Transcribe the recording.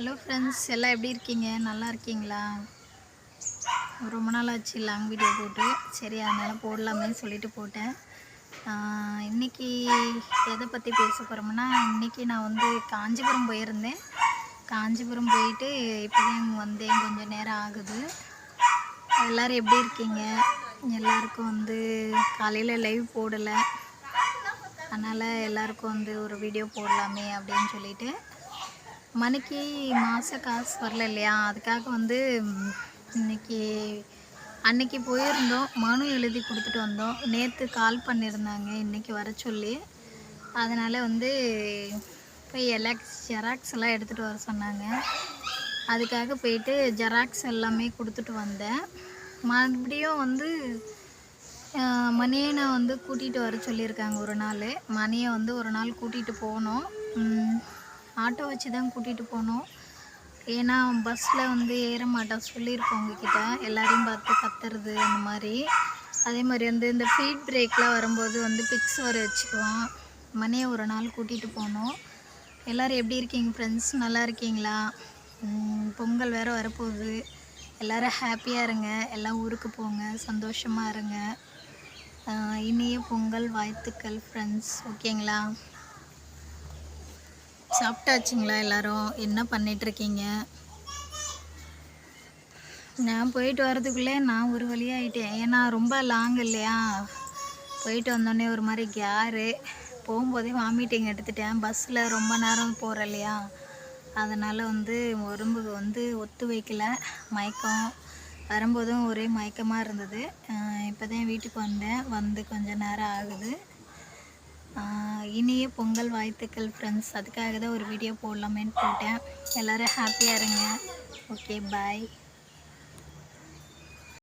Hello friends எல்லாம் எப்படி இருக்கீங்க? நல்லா இருக்கீங்களா? ரொம்ப நாள் ஆச்சு லாங் வீடியோ போட்டு. சரி அதனால் போடலாமே சொல்லிட்டு போட்டேன். இன்றைக்கி இன்னைக்கு எதை பற்றி பேச போகிறோம்னா இன்றைக்கி நான் வந்து காஞ்சிபுரம் போயிருந்தேன். காஞ்சிபுரம் போயிட்டு இப்போ தான் வந்தேன். கொஞ்சம் நேரம் ஆகுது. எல்லோரும் எப்படி இருக்கீங்க? எல்லாருக்கும் வந்து காலையில் லைவ் போடலை. அதனால் எல்லாருக்கும் வந்து ஒரு வீடியோ போடலாமே அப்படின்னு சொல்லிட்டு மணிக்கு மாத காசு வரல இல்லையா? அதுக்காக வந்து இன்றைக்கி இன்னைக்கு அன்னைக்கு போயிருந்தோம். மனு எழுதி கொடுத்துட்டு வந்தோம். நேற்று கால் பண்ணியிருந்தாங்க. இன்றைக்கி வர சொல்லி. அதனால் வந்து போய் எல்லா ஜெராக்ஸ் எல்லாம் எடுத்துகிட்டு வர சொன்னாங்க. அதுக்காக போயிட்டு ஜெராக்ஸ் எல்லாமே கொடுத்துட்டு வந்தேன். மறுபடியும் வந்து மணியனை வந்து கூட்டிகிட்டு வர சொல்லியிருக்காங்க ஒரு நாள். மணியை வந்து ஒரு நாள் கூட்டிகிட்டு போனோம். ஆட்டோ வச்சு தான் கூட்டிகிட்டு போனோம். ஏன்னா பஸ்ஸில் வந்து ஏற மாட்டான் சொல்லியிருக்கோம் உங்ககிட்ட. எல்லாரையும் பார்த்து கத்துறது அந்த மாதிரி. அதே மாதிரி வந்து இந்த ஃபீட் பிரேக்லாம் வரும்போது வந்து பிக்ஸ் வர வச்சுக்குவோம். மணியை ஒரு நாள் கூட்டிகிட்டு போனோம். எல்லோரும் எப்படி இருக்கீங்க ஃப்ரெண்ட்ஸ் நல்லா இருக்கீங்களா? பொங்கல் வேறு வரப்போகுது. எல்லோரும் ஹாப்பியாக இருங்க. எல்லாம் ஊருக்கு போங்க. சந்தோஷமாக இருங்க. இனிய பொங்கல் வாழ்த்துக்கள் ஃப்ரெண்ட்ஸ் ஓகேங்களா சாப்பிட்டாச்சுங்களா எல்லாரும்? என்ன பண்ணிகிட்ருக்கீங்க நான் போயிட்டு வரதுக்குள்ளே நான் ஒரு வழியாகிட்டேன் ஏன்னா ரொம்ப லாங் இல்லையா? போயிட்டு வந்தோடனே ஒரு மாதிரி கேரு. போகும்போதே வாமிட்டிங் எடுத்துட்டேன். பஸ்ஸில் ரொம்ப நேரம் போகிற இல்லையா? அதனால் வந்து உடம்புக்கு வந்து ஒத்து வைக்கல. மயக்கம். வரும்போதும் ஒரே மயக்கமாக இருந்தது. இப்போ தான் வீட்டுக்கு வந்தேன். வந்து கொஞ்சம் நேரம் ஆகுது. இனிய பொங்கல் வாழ்த்துக்கள் ஃப்ரெண்ட்ஸ் அதுக்காக தான் ஒரு வீடியோ போடலாமேன்னு போட்டேன். எல்லோரும் ஹாப்பியாக இருங்க. Okay bye